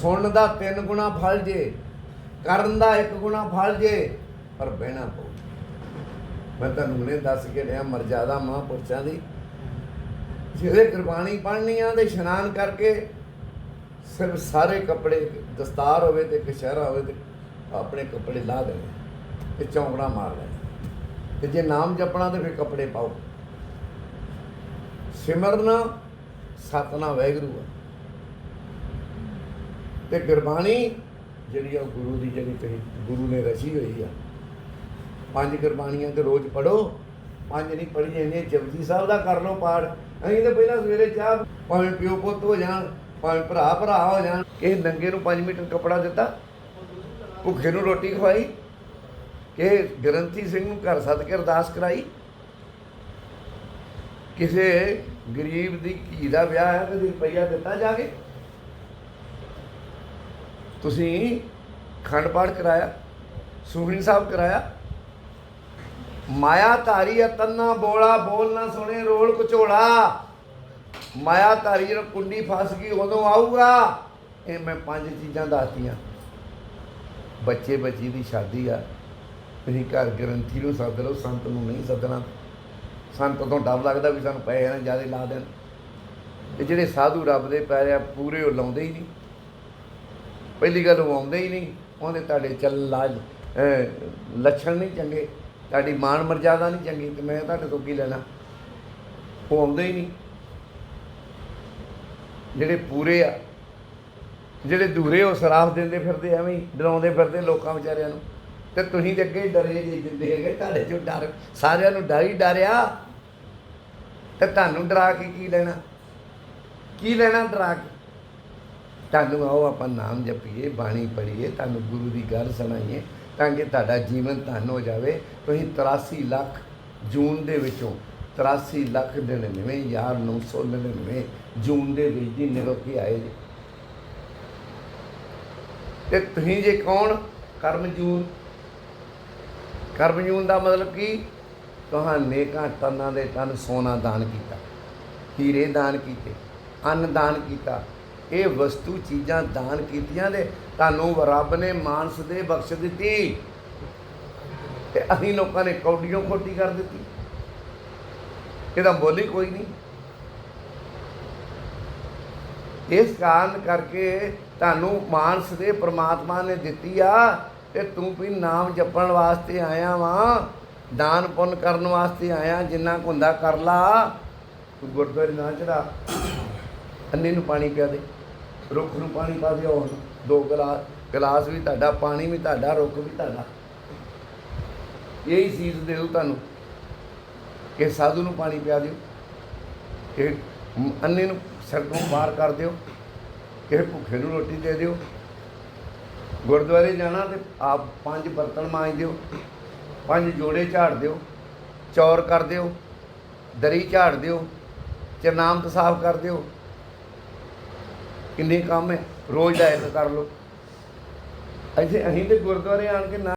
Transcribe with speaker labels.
Speaker 1: ਸੁਣਨ ਦਾ ਤਿੰਨ ਗੁਣਾ ਫਲ ਜੇ, ਕਰਨ ਦਾ ਇੱਕ ਗੁਣਾ ਫਲ ਜੇ, ਪਰ ਬਹਿਣਾ ਪਊ ਮੈਂ ਤੁਹਾਨੂੰ ਹੁਣੇ ਦੱਸ ਕੇ ਰਿਹਾ ਮਰਜ਼ਾਦਾ ਮਹਾਂਪੁਰਸ਼ਾਂ ਦੀ ਜਿਹੜੇ ਕੁਰਬਾਨੀ ਪੜ੍ਹਨੀ ਆ ਤੇ ਇਸ਼ਨਾਨ ਕਰਕੇ ਸਿਰਫ ਸਾਰੇ ਕੱਪੜੇ, ਦਸਤਾਰ ਹੋਵੇ ਤੇ ਕਸ਼ਹਿਰਾ ਹੋਵੇ ਤੇ ਆਪਣੇ ਕੱਪੜੇ ਲਾ ਦੇਣੇ ਤੇ ਚੌਂਕੜਾ ਮਾਰ ਲੈਣਾ। ਤੇ ਜੇ ਨਾਮ ਜਪਣਾ ਤੇ ਫਿਰ ਕੱਪੜੇ ਪਾਓ। ਸਿਮਰਨ ਸਤਨਾ ਵੈਗਰੂ ਆ। ਤੇ ਗੁਰਬਾਣੀ ਜਿਹੜੀ ਆ ਗੁਰੂ ਦੀ ਜਿਹੜੀ ਕਹੀ ਗੁਰੂ ਨੇ ਰਚੀ ਹੋਈ ਆ। ਪੰਜ ਗੁਰਬਾਣੀਆਂ ਤੇ ਰੋਜ਼ ਪੜੋ ਪੰਜ ਨਹੀਂ ਪੜ੍ਹੀ ਜਾਂਦੀਆਂ ਜਪਜੀ ਸਾਹਿਬ ਦਾ ਕਰ ਲਓ ਪਾਠ। ਅਸੀਂ ਤਾਂ ਪਹਿਲਾਂ ਸਵੇਰੇ ਚਾਹ ਭਾਵੇਂ ਪਿਓ ਪੁੱਤ ਹੋ ਜਾਣ, ਭਾਵੇਂ ਭਰਾ ਭਰਾ ਹੋ ਜਾਣ ਕਿ ਨੰਗੇ ਨੂੰ 5 ਮੀਟਰ ਕੱਪੜਾ ਦਿੱਤਾ, ਭੁੱਖੇ ਨੂੰ ਰੋਟੀ ਖਵਾਈ ਕਿ ਗ੍ਰੰਥੀ ਸਿੰਘ ਨੂੰ ਘਰ ਸੱਦ ਕੇ ਅਰਦਾਸ ਕਰਾਈ। ਕਿਸੇ ਗਰੀਬ ਦੀ ਧੀ ਦਾ ਵਿਆਹ ਹੈ ਤੇ ਰੁਪਈਆ ਦਿੱਤਾ ਜਾਗੇ ਤੁਸੀਂ ਖੰਡ ਪਾਠ ਕਰਾਇਆ ਸੁਖਣੀ ਸਾਹਿਬ ਕਰਾਇਆ। ਮਾਇਆ ਧਾਰੀ ਅਤਨਾ ਬੋਲਾ, ਬੋਲ ਨਾ ਸੁਣੇ, ਰੋਲ ਕਚੋੜਾ ਮਾਇਆ ਧਾਰੀ ਜਦੋਂ ਕੁੰਡੀ ਫਸ ਗਈ, ਉਦੋਂ ਆਊਗਾ। ਇਹ ਮੈਂ ਪੰਜ ਚੀਜ਼ਾਂ ਦੱਸਤੀਆਂ। ਬੱਚੇ ਬੱਚੀ ਦੀ ਸ਼ਾਦੀ ਆ। ਤੁਸੀਂ ਘਰ ਗ੍ਰੰਥੀ ਨੂੰ ਸੱਦ ਲਓ, ਸੰਤ ਨੂੰ ਨਹੀਂ ਸੱਦਣਾ। ਸੰਤ ਤੋਂ ਡਰ ਲੱਗਦਾ ਵੀ ਸਾਨੂੰ ਪੈਸੇ ਨਾ ਜ਼ਿਆਦਾ ਲਾ ਦੇਣ। ਤੇ ਜਿਹੜੇ ਸਾਧੂ ਰੱਬ ਦੇ ਪੈਰੇ ਪੂਰੇ ਉਹ ਲਾਉਂਦੇ ਹੀ ਨਹੀਂ। ਪਹਿਲੀ ਗੱਲ ਉਹ ਆਉਂਦੇ ਹੀ ਨਹੀਂ। ਉਹਦੇ ਤੁਹਾਡੇ ਚੱਲ ਲਾਜ ਲੱਛਣ ਨਹੀਂ ਚੰਗੇ। ਤੁਹਾਡੀ ਮਾਨ ਮਰਜ਼ਾਦਾ ਨਹੀਂ ਚੰਗੀ ਤੇ ਮੈਂ ਤੁਹਾਡੇ ਤੋਂ ਕੀ ਲੈਣਾ? ਉਹ ਆਉਂਦੇ ਹੀ ਨਹੀਂ। ਜਿਹੜੇ ਪੂਰੇ ਆ, ਜਿਹੜੇ ਦੂਰੇ ਉਹ ਸਰਾਫ ਦਿੰਦੇ ਫਿਰਦੇ, ਐਵੇਂ ਹੀ ਡਰਾਉਂਦੇ ਫਿਰਦੇ ਲੋਕਾਂ ਵਿਚਾਰਿਆਂ ਨੂੰ। ਤੇ ਤੁਸੀਂ ਤੇ ਅੱਗੇ ਡਰੇ ਜੇ ਦਿੰਦੇ ਹੈਗੇ, ਤੁਹਾਡੇ ਚੋਂ ਡਰ, ਸਾਰਿਆਂ ਨੂੰ ਡਰ ਹੀ ਡਰਿਆ ਤੇ ਤੁਹਾਨੂੰ ਡਰਾ ਕੇ ਕੀ ਲੈਣਾ? ਕੀ ਲੈਣਾ ਡਰਾ ਕੇ? ਤੁਹਾਨੂੰ ਆਓ ਆਪਾਂ ਨਾਮ ਜਪੀਏ, ਬਾਣੀ ਪੜ੍ਹੀਏ, ਤੁਹਾਨੂੰ ਗੁਰੂ ਦੀ ਗੱਲ ਸੁਣਾਈਏ ਤਾਂ ਕਿ ਤੁਹਾਡਾ ਜੀਵਨ ਧਨ ਹੋ ਜਾਵੇ। ਤੁਸੀਂ 83 ਲੱਖ ਜੂਨ ਦੇ ਵਿੱਚੋਂ 83 ਲੱਖ 99 ਹਜ਼ਾਰ 999 ਜੂਨ ਦੇ ਵਿੱਚ ਦੀ ਨਿਕਲ ਕੇ ਆਏ ਜੀ। ਤੇ ਤੁਸੀਂ ਜੇ ਕੌਣ? ਕਰਮ ਜੂਨ। ਕਰਮ ਜੂਨ ਦਾ ਮਤਲਬ ਕੀ? ਤੁਹਾਂ ਨੇਕਾਂ ਟਨਾਂ ਦੇ ਤਨ ਸੋਨਾ ਦਾਨ ਕੀਤਾ, ਹੀਰੇ ਦਾਨ ਕੀਤੇ, ਅੰਨ ਦਾਨ ਕੀਤਾ ਇਹ ਵਸਤੂ ਚੀਜ਼ਾਂ ਦਾਨ ਕੀਤੀਆਂ ਨੇ, ਤੁਹਾਨੂੰ ਰੱਬ ਨੇ ਮਾਨਸ ਦੇ ਬਖਸ਼ ਦਿੱਤੀ। ਤੇ ਅਸੀਂ ਲੋਕਾਂ ਨੇ ਕੌਡੀਆਂ ਖੋਟੀ ਕਰ ਦਿੱਤੀ। ਇਹਦਾ ਬੋਲੀ ਕੋਈ ਨਹੀਂ। ਇਸ ਕਾਰਨ ਕਰਕੇ ਤੁਹਾਨੂੰ ਮਾਨਸ ਦੇ ਪ੍ਰਮਾਤਮਾ ਨੇ ਦਿੱਤੀ ਆ, ਤੇ ਤੂੰ ਵੀ ਨਾਮ ਜਪਣ ਵਾਸਤੇ ਆਇਆ ਵਾਂ, ਦਾਨ ਪੁੰਨ ਕਰਨ ਵਾਸਤੇ ਆਇਆ, ਜਿੰਨਾ ਕੁ ਹੁੰਦਾ ਕਰ ਲਾ। ਤੂੰ ਗੁਰਦੁਆਰੇ ਨਾ ਚੜਾ ਅੰਨੇ ਨੂੰ ਪਾਣੀ ਪਿਆ ਦੇ। ਰੁੱਖ ਨੂੰ ਪਾਣੀ ਪਾ ਦਿਓ ਦੋ ਗਲਾਸ ਗਲਾਸ ਵੀ ਤੁਹਾਡਾ, ਪਾਣੀ ਵੀ ਤੁਹਾਡਾ, ਰੁੱਖ ਵੀ ਤੁਹਾਡਾ। ਇਹੀ ਚੀਜ਼ ਦੇ ਦੂ ਤੁਹਾਨੂੰ ਕਿ ਸਾਧੂ ਨੂੰ ਪਾਣੀ ਪਿਆ ਦਿਓ। ਕਿ ਅੰਨੇ ਨੂੰ ਸੜਕੋਂ ਬਾਹਰ ਕਰ ਦਿਓ। ਕਿਸੇ ਭੁੱਖੇ ਨੂੰ ਰੋਟੀ ਦੇ ਦਿਓ। ਗੁਰਦੁਆਰੇ ਜਾਣਾ ਤੇ ਆਪ ਪੰਜ ਬਰਤਨ ਮਾਂਜ ਦਿਓ। ਪੰਜ ਜੋੜੇ ਝਾੜ ਦਿਓ। ਚੌਰ ਕਰ ਦਿਓ। ਦਰੀ ਝਾੜ ਦਿਓ। ਚਰਨਾਮਤ ਸਾਫ਼ ਕਰ ਦਿਓ। ਕਿੰਨੇ ਕੰਮ ਹੈ? ਰੋਜ਼ ਦਾ ਇੱਕ ਕਰ ਲਓ। ਇੱਥੇ ਅਸੀਂ ਤੇ ਗੁਰਦੁਆਰੇ ਆਣ ਕੇ ਨਾ